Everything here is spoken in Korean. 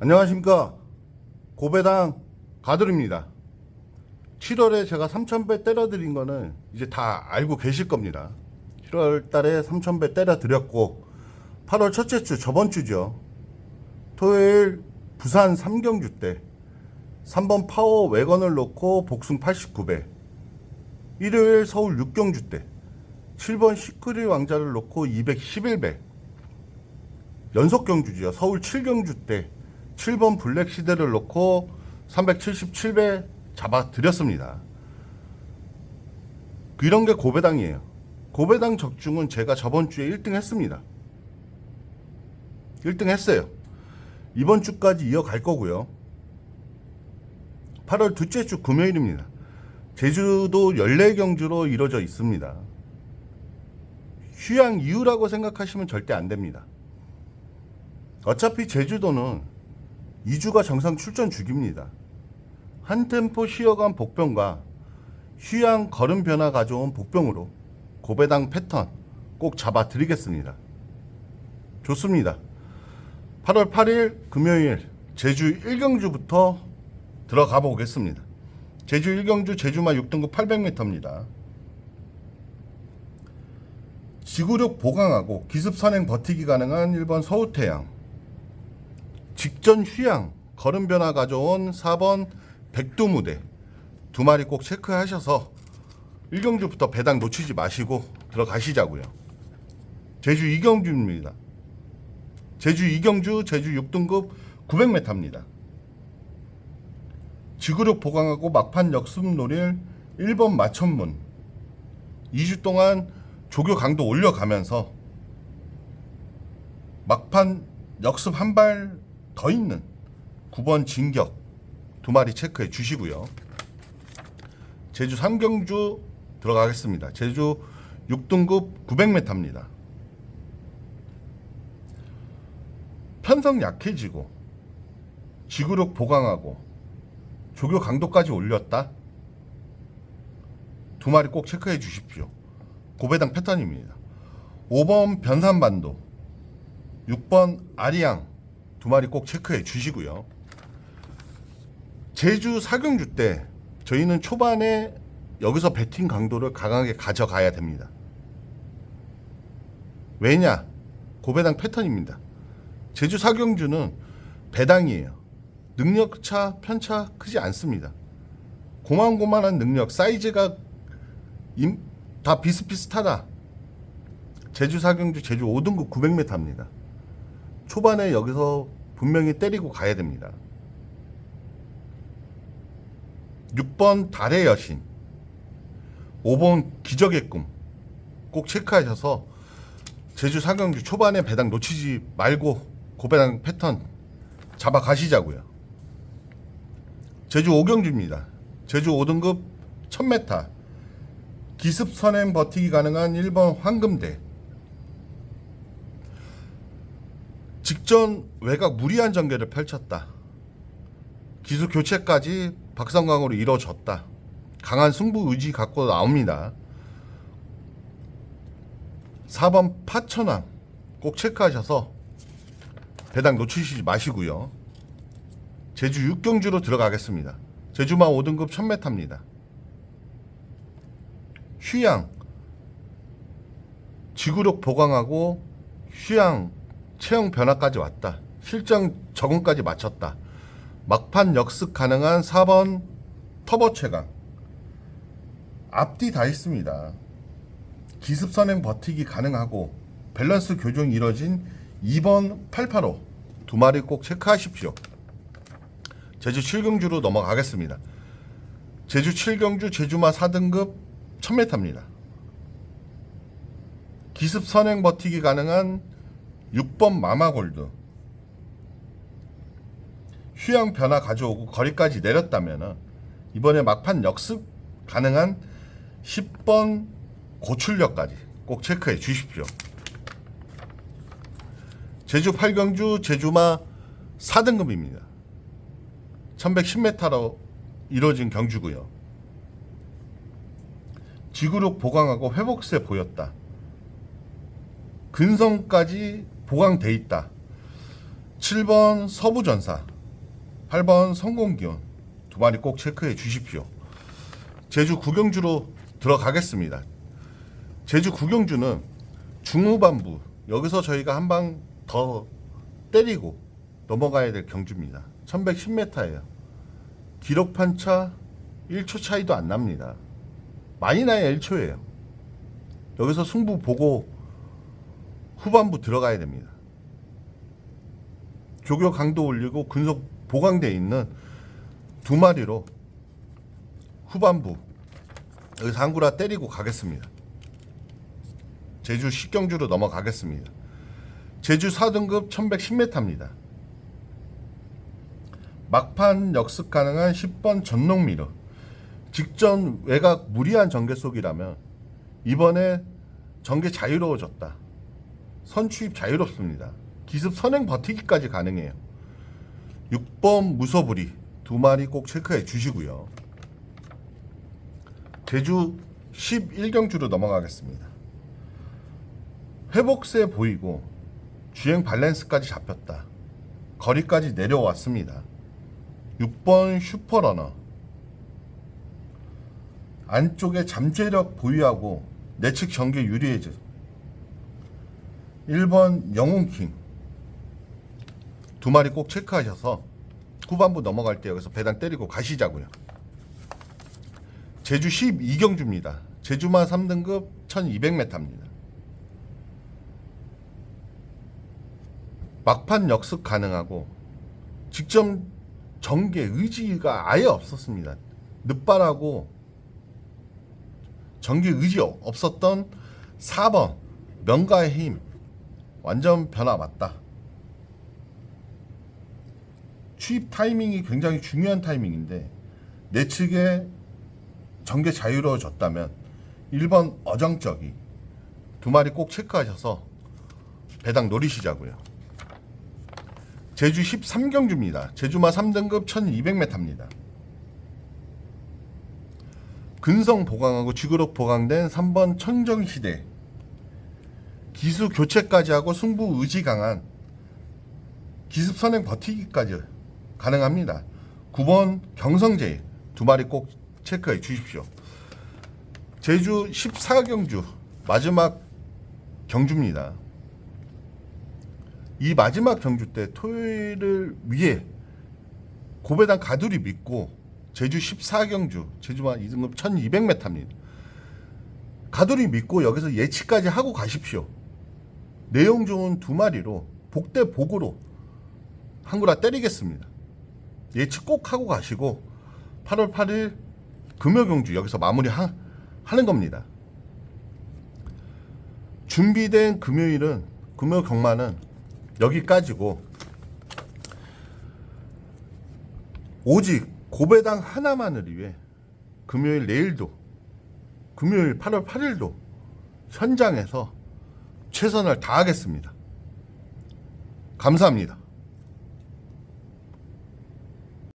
안녕하십니까. 고배당 가돌입니다. 7월에 제가 3,000배 때려드린 거는 이제 다 알고 계실 겁니다. 7월 달에 3,000배 때려드렸고 8월 첫째 주 저번 주죠. 토요일 부산 삼경주 때 3번 파워 외건을 놓고 복숭 89배 일요일 서울 6경주 때 7번 시크리 왕자를 놓고 211배. 연속 경주지요. 서울 7경주 때 7번 블랙 시대를 놓고 377배 잡아드렸습니다. 이런 게 고배당이에요. 고배당 적중은 제가 저번 주에 1등 했습니다. 1등 했어요. 이번 주까지 이어갈 거고요. 8월 둘째 주 금요일입니다. 제주도 14경주로 이루어져 있습니다. 휴양 이후라고 생각하시면 절대 안 됩니다. 어차피 제주도는 2주가 정상 출전 주기입니다. 한 템포 쉬어간 복병과 휴양 걸음 변화 가져온 복병으로 고배당 패턴 꼭 잡아 드리겠습니다. 좋습니다. 8월 8일 금요일 제주 1경주부터 들어가 보겠습니다. 제주 1경주 제주마 6등급 800m입니다. 지구력 보강하고 기습 선행 버티기 가능한 1번 서우태양 직전 휴양 걸음 변화 가져온 4번 백두 무대 두 마리 꼭 체크하셔서 1경주부터 배당 놓치지 마시고 들어가시자고요. 제주 2경주입니다. 제주 2경주 제주 6등급 900m입니다. 지구력 보강하고 막판 역습 노릴 1번 마천문 2주 동안 조교 강도 올려가면서 막판 역습 한 발 더 있는 9번 진격 두 마리 체크해 주시고요. 제주 3경주 들어가겠습니다. 제주 6등급 900m입니다. 편성 약해지고 지구력 보강하고 조교 강도까지 올렸다. 두 마리 꼭 체크해 주십시오. 고배당 패턴입니다. 5번 변산반도, 6번 아리양 두 마리 꼭 체크해 주시고요. 제주 사경주 때 저희는 초반에 여기서 배팅 강도를 강하게 가져가야 됩니다. 왜냐? 고배당 패턴입니다. 제주 사경주는 배당이에요. 능력차, 편차 크지 않습니다. 고만고만한 능력, 사이즈가 임- 다 비슷비슷하다. 제주 사경주 제주 5등급 900m입니다. 초반에 여기서 분명히 때리고 가야 됩니다. 6번 달의 여신, 5번 기적의 꿈 꼭 체크하셔서 제주 사경주 초반에 배당 놓치지 말고 고배당 패턴 잡아 가시자고요. 제주 5경주입니다. 제주 5등급 1000m 기습 선행 버티기 가능한 1번 황금대 직전 외곽 무리한 전개를 펼쳤다. 기수 교체까지 박성광으로 이뤄졌다. 강한 승부 의지 갖고 나옵니다. 4번 파천왕 꼭 체크하셔서 배당 놓치시지 마시고요. 제주 6경주로 들어가겠습니다. 제주마 5등급 1000m입니다. 휴양 지구력 보강하고 휴양 체형 변화까지 왔다. 실정 적응까지 마쳤다. 막판 역습 가능한 4번 터보 최강 앞뒤 다 있습니다. 기습 선행 버티기 가능하고 밸런스 교정이 이뤄진 2번 885 두 마리 꼭 체크하십시오. 제주 7경주로 넘어가겠습니다. 제주 7경주 제주마 4등급 1000m입니다. 기습 선행 버티기 가능한 6번 마마골드 휴양 변화 가져오고 거리까지 내렸다면 이번에 막판 역습 가능한 10번 고출력까지 꼭 체크해 주십시오. 제주 8경주 제주마 4등급입니다. 1110m로 이루어진 경주고요. 지구력 보강하고 회복세 보였다. 근성까지 보강돼 있다. 7번 서부전사, 8번 성공기원 두 마리 꼭 체크해 주십시오. 제주 구경주로 들어가겠습니다. 제주 구경주는 중후반부 여기서 저희가 한 방 더 때리고 넘어가야 될 경주입니다. 1110m예요. 기록 판차 1초 차이도 안 납니다. 많이 나야 1초예요. 여기서 승부 보고 후반부 들어가야 됩니다. 조교 강도 올리고 근속 보강돼 있는 두 마리로 후반부 한구라 때리고 가겠습니다. 제주 식경주로 넘어가겠습니다. 제주 4등급 1110m입니다. 막판 역습 가능한 10번 전농미러 직전 외곽 무리한 전개 속이라면 이번에 전개 자유로워졌다. 선추입 자유롭습니다. 기습 선행 버티기까지 가능해요. 6번 무서부리 두 마리 꼭 체크해 주시고요. 제주 11경주로 넘어가겠습니다. 회복세 보이고 주행 밸런스까지 잡혔다. 거리까지 내려왔습니다. 6번 슈퍼러너 안쪽에 잠재력 보유하고 내측 전개 유리해져 1번 영웅킹 두 마리 꼭 체크하셔서 후반부 넘어갈 때 여기서 배당 때리고 가시자고요. 제주 12경주입니다. 제주마 3등급 1200m입니다. 막판 역습 가능하고 직접 전개 의지가 아예 없었습니다. 늦발하고 전개 의지 없었던 4번 명가의 힘 완전 변화 맞다. 취입 타이밍이 굉장히 중요한 타이밍인데 내측에 전개 자유로워졌다면 1번 어정적이 두 마리 꼭 체크하셔서 배당 노리시자고요. 제주 13경주입니다. 제주마 3등급 1200m입니다. 근성 보강하고 지그럽 보강된 3번 청정시대 기수 교체까지 하고 승부 의지 강한 기습 선행 버티기까지 가능합니다. 9번 경성제 두 마리 꼭 체크해 주십시오. 제주 14경주 마지막 경주입니다. 이 마지막 경주 때 토요일을 위해 고배당 가두리 믿고 제주 14경주 제주만 2등급 1200m입니다. 가두리 믿고 여기서 예치까지 하고 가십시오. 내용 좋은 두 마리로 복대 복으로 한구라 때리겠습니다. 예치 꼭 하고 가시고 8월 8일 금요경주 여기서 마무리 하, 하는 겁니다. 준비된 금요일은 금요 경마는 여기까지고 오직 고배당 하나만을 위해 금요일 내일도 금요일 8월 8일도 현장에서 최선을 다하겠습니다. 감사합니다.